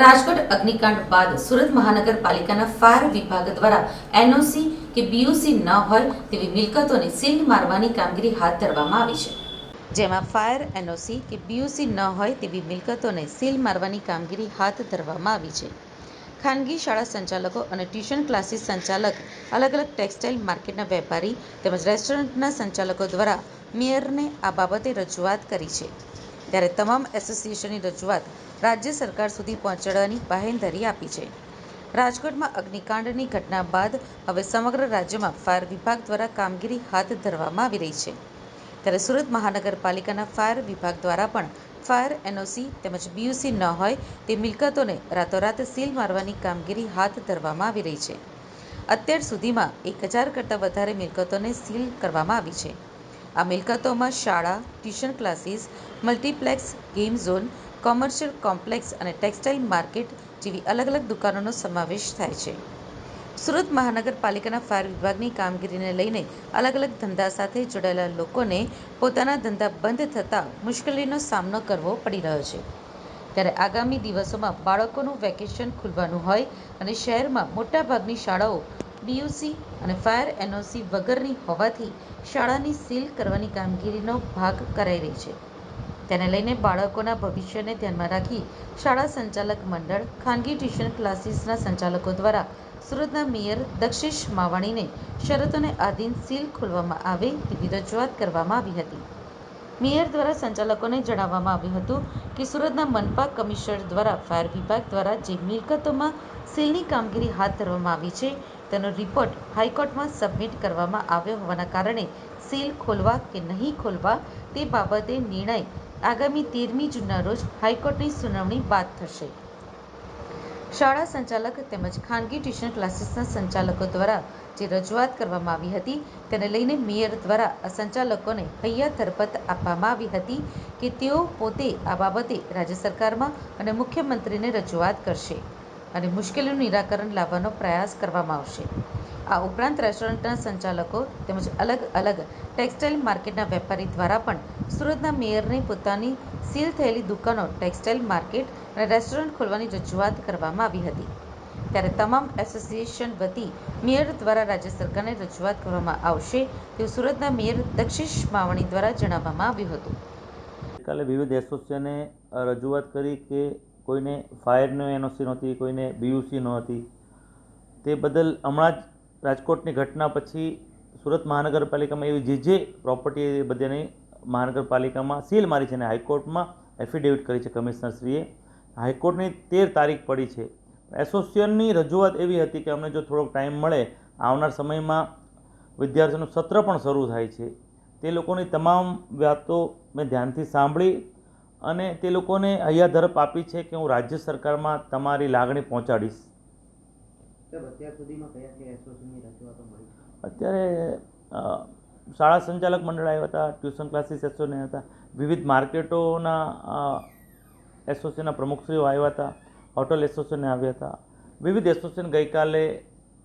રાજકોટ અગ્નિકાંડ બાદ સુરત મહાનગરપાલિકાના ફાયર વિભાગ દ્વારા એનઓસી કે બીઓસી ન હોય તેવી મિલકતોને સીલ મારવાની કામગીરી હાથ ધરવામાં આવી છે. જેમાં ફાયર એનઓસી કે બીઓસી ન હોય તેવી મિલકતોને સીલ મારવાની કામગીરી હાથ ધરવામાં આવી છે. ખાનગી શાળા સંચાલકો અને ટ્યુશન ક્લાસીસ સંચાલક અલગ અલગ ટેક્સટાઇલ માર્કેટના વેપારી તેમજ રેસ્ટોરન્ટના સંચાલકો દ્વારા મેયરને આ બાબતે રજૂઆત કરી છે. ત્યારે તમામ એસોસિએશનની રજૂઆત રાજ્ય સરકાર સુધી પહોંચાડવાની બાંહેધરી આપી છે. રાજકોટમાં અગ્નિકાંડની ઘટના બાદ હવે સમગ્ર રાજ્યમાં ફાયર વિભાગ દ્વારા કામગીરી હાથ ધરવામાં આવી રહી છે. ત્યારે સુરત મહાનગરપાલિકાના ફાયર વિભાગ દ્વારા પણ ફાયર એનઓસી તેમજ બીયુસી ન હોય તે મિલકતોને રાતોરાત સીલ મારવાની કામગીરી હાથ ધરવામાં આવી રહી છે. અત્યાર સુધીમાં એક હજાર કરતાં વધારે મિલકતોને સીલ કરવામાં આવી છે. આ મિલકતોમાં શાળા, tuition classes, multiplex, game zone commercial complex અને ટેક્સટાઇલ માર્કેટ જેવી અલગ અલગ દુકાનોનો સમાવેશ થાય છે. સુરત મહાનગરપાલિકાના ફાયર વિભાગની કામગીરીને લઈને અલગ અલગ ધંધા સાથે જોડાયેલા લોકોને પોતાના ધંધા બંધ થતાં મુશ્કેલીનો સામનો કરવો પડી રહ્યો છે. ત્યારે આગામી દિવસોમાં બાળકોનું વેકેશન ખુલવાનું હોય અને શહેરમાં મોટાભાગની શાળાઓ બીયુસી અને ફાયર એનઓસી વગરની હોવાથી શાળાની સીલ કરવાની કામગીરીનો ભાગ કરાઈ રહી છે. તેને લઈને બાળકોના ભવિષ્યને ધ્યાનમાં રાખી શાળા સંચાલક મંડળ, ખાનગી ટ્યુશન ક્લાસીસના સંચાલકો દ્વારા સુરતના મેયર દક્ષિશ માવાણીને શરતોને આધીન સીલ ખોલવામાં આવે તેવી રજૂઆત કરવામાં આવી હતી. મેયર દ્વારા સંચાલકોને જણાવવામાં આવ્યું હતું કે સુરતના મનપા કમિશનર દ્વારા ફાયર વિભાગ દ્વારા જે મિલકતોમાં સીલની કામગીરી હાથ ધરવામાં આવી છે, તેનો રિપોર્ટ હાઈકોર્ટમાં સબમિટ કરવામાં આવ્યો હોવાના કારણે સીલ ખોલવા કે નહીં ખોલવા તે બાબતે નિર્ણય આગામી તેરમી જૂનના રોજ હાઈકોર્ટની સુનાવણી બાદ થશે. શાળા સંચાલક તેમજ ખાનગી ટ્યુશન ક્લાસીસના સંચાલકો દ્વારા જે રજૂઆત કરવામાં આવી હતી, તેને લઈને મેયર દ્વારા આ સંચાલકોને હૈયા ધરપત આપવામાં આવી હતી કે તેઓ પોતે આ બાબતે રાજ્ય સરકારમાં અને મુખ્યમંત્રીને રજૂઆત કરશે. અને મુશ્કેલીનું નિરાકરણ લાવવાનો પ્રયાસ કરવામાં આવશે. આ ઉપરાંત રેસ્ટોરન્ટના સંચાલકો તેમજ અલગ અલગ ટેક્સટાઇલ માર્કેટના વેપારી દ્વારા પણ સુરતના મેયરને પોતાની સીલ થયેલી દુકાનો ટેક્સટાઇલ માર્કેટ અને રેસ્ટોરન્ટ ખોલવાની રજૂઆત કરવામાં આવી હતી. ત્યારે તમામ એસોસિએશન વતી મેયર દ્વારા રાજ્ય સરકારને રજૂઆત કરવામાં આવશે તેવું સુરતના મેયર દક્ષિશ માવાણી દ્વારા જણાવવામાં આવ્યું હતું. ગઈકાલે વિવિધ એસોસિએશને રજૂઆત કરી કે કોઈને ફાયરનો એનઓસી નહોતી, કોઈને બીયુસી નહોતી. તે બદલ હમણાં જ રાજકોટની ઘટના પછી સુરત મહાનગરપાલિકામાં એવી જે જે પ્રોપર્ટી બધાની મહાનગરપાલિકામાં સીલ મારી છે અને હાઈકોર્ટમાં એફિડેવિટ કરી છે કમિશનરશ્રીએ. હાઈકોર્ટની તેર તારીખ પડી છે. એસોસિએશનની રજૂઆત એવી હતી કે અમને જો થોડોક ટાઈમ મળે, આવનાર સમયમાં વિદ્યાર્થીઓનું સત્ર પણ શરૂ થાય છે. તે લોકોની તમામ વાતો મેં ધ્યાનથી સાંભળી. અને તે લોકોને હૈયાધરપ આપી છે કે હું રાજ્ય સરકારમાં તમારી લાગણી પહોંચાડીશ. અત્યાર શાળા સંચાલક મંડળ આવ્યા હતા ટ્યુશન ક્લાસીસ એસોસિએશન હતા વિવિધ માર્કેટોના એસોસિએશનના પ્રમુખશ્રીઓ આવ્યા હતા હોટલ એસોસિએશન આવ્યા હતા વિવિધ એસોસિએશન ગઈકાલે